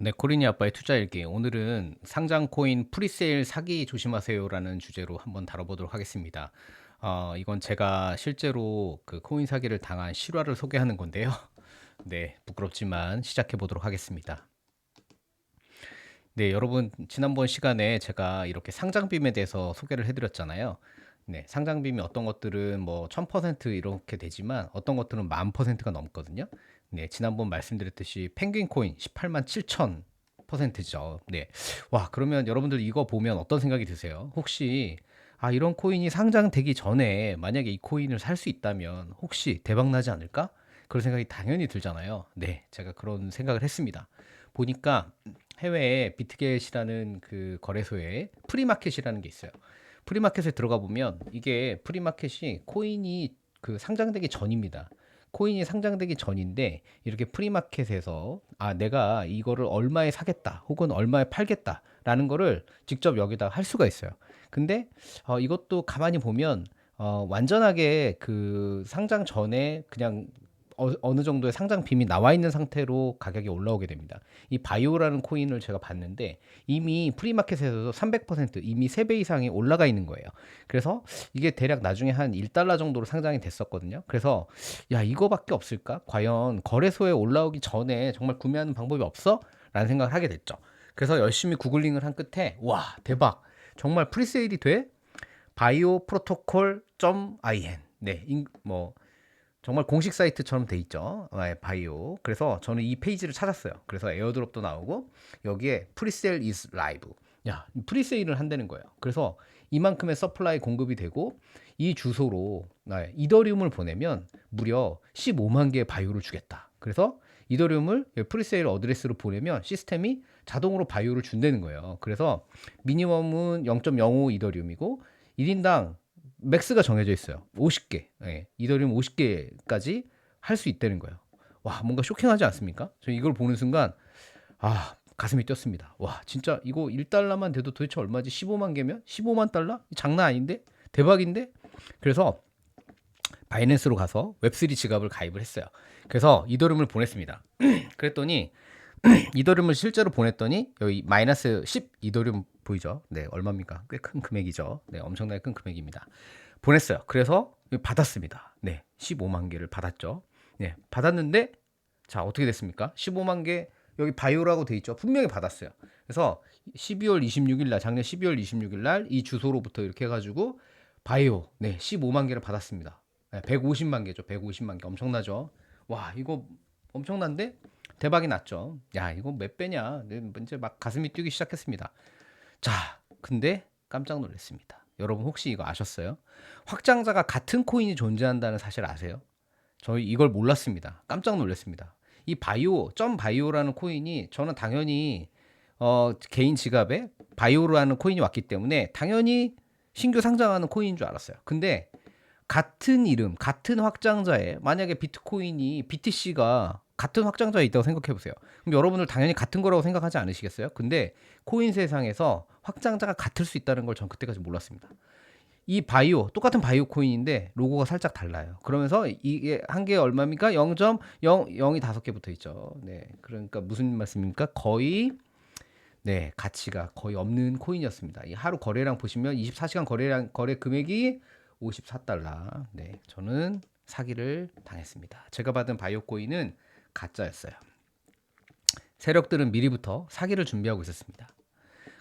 네, 코리니 아빠의 투자 일기. 오늘은 상장 코인 프리세일 사기 조심하세요라는 주제로 한번 다뤄보도록 하겠습니다. 어, 이건 제가 실제로 그 코인 사기를 당한 실화를 소개하는 건데요. 네, 부끄럽지만 시작해 보도록 하겠습니다. 네, 여러분 지난번 시간에 제가 이렇게 상장빔에 대해서 소개를 해드렸잖아요. 네, 상장빔이 어떤 것들은 뭐 1000% 이렇게 되지만 어떤 것들은 만 퍼센트가 넘거든요. 네, 지난번 말씀드렸듯이 펭귄 코인 18만 7천 퍼센트죠. 네. 와, 그러면 여러분들 이거 보면 어떤 생각이 드세요? 혹시 아, 이런 코인이 상장되기 전에 만약에 이 코인을 살 수 있다면 혹시 대박 나지 않을까? 그런 생각이 당연히 들잖아요. 네, 제가 그런 생각을 했습니다. 보니까 해외에 비트겟이라는 그 거래소에 프리마켓이라는 게 있어요. 프리마켓에 들어가 보면 이게 프리마켓이 코인이 그 상장되기 전입니다. 코인이 상장되기 전인데 이렇게 프리마켓에서 아 내가 이거를 얼마에 사겠다 혹은 얼마에 팔겠다 라는 거를 직접 여기다 할 수가 있어요. 근데 어, 이것도 가만히 보면 어, 완전하게 그 상장 전에 그냥 어, 느 정도의 상장 빔이 나와 있는 상태로 가격이 올라오게 됩니다. 이 바이오라는 코인을 제가 봤는데 이미 프리마켓에서도 300% 이미 3배 이상이 올라가 있는 거예요. 그래서 이게 대략 나중에 한 1달러 정도로 상장이 됐었거든요. 그래서 야, 이거밖에 없을까? 과연 거래소에 올라오기 전에 정말 구매하는 방법이 없어? 라는 생각을 하게 됐죠. 그래서 열심히 구글링을 한 끝에 와, 대박. 정말 프리세일이 돼? 바이오 프로토콜.in 네, 뭐 정말 공식 사이트처럼 돼 있죠. 아, 예, 바이오. 그래서 저는 이 페이지를 찾았어요. 그래서 에어드롭도 나오고 여기에 프리세일 is live. 야, 프리세일을 한다는 거예요. 그래서 이만큼의 서플라이 공급이 되고 이 주소로 아, 예, 이더리움을 보내면 무려 15만 개의 바이오를 주겠다. 그래서 이더리움을 프리세일 어드레스로 보내면 시스템이 자동으로 바이오를 준다는 거예요. 그래서 미니멈은 0.05 이더리움이고 1인당 맥스가 정해져 있어요. 50개. 예. 이더리움 50개까지 할 수 있다는 거예요. 와, 뭔가 쇼킹하지 않습니까? 저 이걸 보는 순간 아, 가슴이 뛰었습니다. 와, 진짜 이거 1달러만 돼도 도대체 얼마지? 15만 개면 15만 달러? 장난 아닌데? 대박인데? 그래서 바이낸스로 가서 웹3 지갑을 가입을 했어요. 그래서 이더리움을 보냈습니다. 그랬더니 이더리움을 실제로 보냈더니 여기 마이너스 10 이더리움 보이죠? 네, 얼마입니까? 꽤 큰 금액이죠. 네, 엄청나게 큰 금액입니다. 보냈어요. 그래서 받았습니다. 네, 15만 개를 받았죠. 네, 받았는데 자, 어떻게 됐습니까? 15만 개 여기 바이오라고 돼 있죠. 분명히 받았어요. 그래서 12월 26일 날 작년 12월 26일 날 이 주소로부터 이렇게 해 가지고 바이오 네, 15만 개를 받았습니다. 네, 150만 개죠. 150만 개 엄청나죠. 와, 이거 엄청난데 대박이 났죠. 야, 이거 몇 배냐? 네, 이제 막 가슴이 뛰기 시작했습니다. 자, 근데 깜짝 놀랐습니다. 여러분 혹시 이거 아셨어요? 확장자가 같은 코인이 존재한다는 사실 아세요? 저희 이걸 몰랐습니다. 깜짝 놀랐습니다. 이 바이오, 점 바이오라는 코인이 저는 당연히 어, 개인 지갑에 바이오라는 코인이 왔기 때문에 당연히 신규 상장하는 코인인 줄 알았어요. 근데 같은 이름, 같은 확장자에 만약에 비트코인이 BTC가 같은 확장자에 있다고 생각해 보세요. 그럼 여러분들 당연히 같은 거라고 생각하지 않으시겠어요? 근데 코인 세상에서 확장자가 같을 수 있다는 걸 전 그때까지 몰랐습니다. 이 바이오 똑같은 바이오 코인인데 로고가 살짝 달라요. 그러면서 이게 한 개 얼마입니까? 0.0 0이 다섯 개 붙어 있죠. 네. 그러니까 무슨 말씀입니까? 거의 네, 가치가 거의 없는 코인이었습니다. 이 하루 거래량 보시면 24시간 거래량 거래 금액이 54달러. 네. 저는 사기를 당했습니다. 제가 받은 바이오 코인은 가짜였어요. 세력들은 미리부터 사기를 준비하고 있었습니다.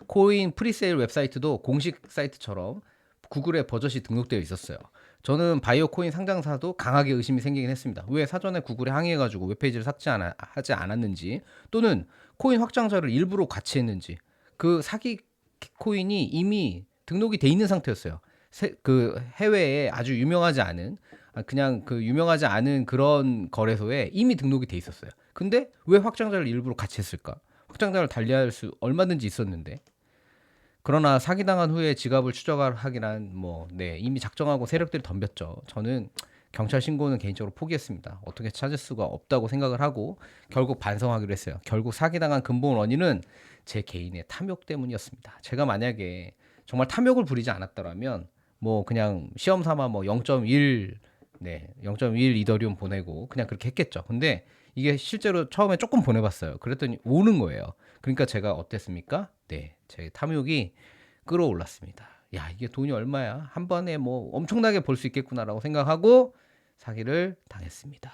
코인 프리세일 웹사이트도 공식 사이트처럼 구글에 버젓이 등록되어 있었어요. 저는 바이오 코인 상장사도 강하게 의심이 생기긴 했습니다. 왜 사전에 구글에 항의해가지고 웹페이지를 삭제 않아, 하지 않았는지 또는 코인 확장자를 일부러 같이 했는지 그 사기 코인이 이미 등록이 돼 있는 상태였어요. 세, 그 해외에 아주 유명하지 않은 아, 그냥 그 유명하지 않은 그런 거래소에 이미 등록이 돼 있었어요. 근데 왜 확장자를 일부러 같이 했을까? 확장자를 달리할 수 얼마든지 있었는데. 그러나 사기당한 후에 지갑을 추적하기란 뭐, 네, 이미 작정하고 세력들이 덤볐죠. 저는 경찰 신고는 개인적으로 포기했습니다. 어떻게 찾을 수가 없다고 생각을 하고 결국 반성하기로 했어요. 결국 사기당한 근본 원인은 제 개인의 탐욕 때문이었습니다. 제가 만약에 정말 탐욕을 부리지 않았더라면 뭐 그냥 시험 삼아 뭐 0.1 네, 0.1 이더리움 보내고 그냥 그렇게 했겠죠. 근데 이게 실제로 처음에 조금 보내봤어요. 그랬더니 오는 거예요. 그러니까 제가 어땠습니까? 네, 제 탐욕이 끌어올랐습니다. 야, 이게 돈이 얼마야? 한 번에 뭐 엄청나게 벌 수 있겠구나라고 생각하고 사기를 당했습니다.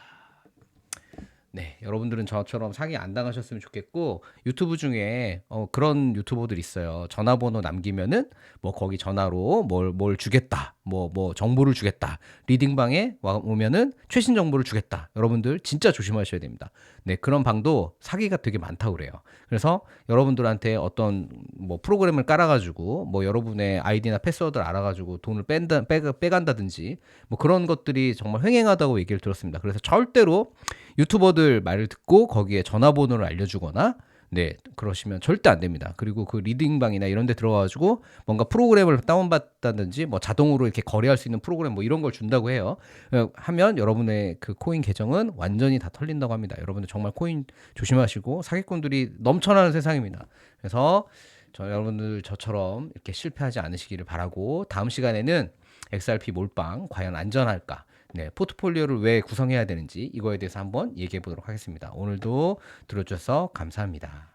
네, 여러분들은 저처럼 사기 안 당하셨으면 좋겠고 유튜브 중에 어, 그런 유튜버들 있어요. 전화번호 남기면은 뭐 거기 전화로 뭘 뭘 주겠다, 뭐뭐 정보를 주겠다. 리딩방에 와 오면은 최신 정보를 주겠다. 여러분들 진짜 조심하셔야 됩니다. 네, 그런 방도 사기가 되게 많다고 그래요. 그래서 여러분들한테 어떤 뭐 프로그램을 깔아가지고 뭐 여러분의 아이디나 패스워드를 알아가지고 돈을 뺀다, 빼, 빼간다든지 뭐 그런 것들이 정말 횡행하다고 얘기를 들었습니다. 그래서 절대로 유튜버들 말을 듣고 거기에 전화번호를 알려주거나 네 그러시면 절대 안 됩니다. 그리고 그 리딩방이나 이런 데 들어가가지고 뭔가 프로그램을 다운받다든지 뭐 자동으로 이렇게 거래할 수 있는 프로그램 뭐 이런 걸 준다고 해요. 어, 하면 여러분의 그 코인 계정은 완전히 다 털린다고 합니다. 여러분들 정말 코인 조심하시고 사기꾼들이 넘쳐나는 세상입니다. 그래서 저 여러분들 저처럼 이렇게 실패하지 않으시기를 바라고 다음 시간에는 XRP 몰빵 과연 안전할까? 네, 포트폴리오를 왜 구성해야 되는지 이거에 대해서 한번 얘기해 보도록 하겠습니다. 오늘도 들어주셔서 감사합니다.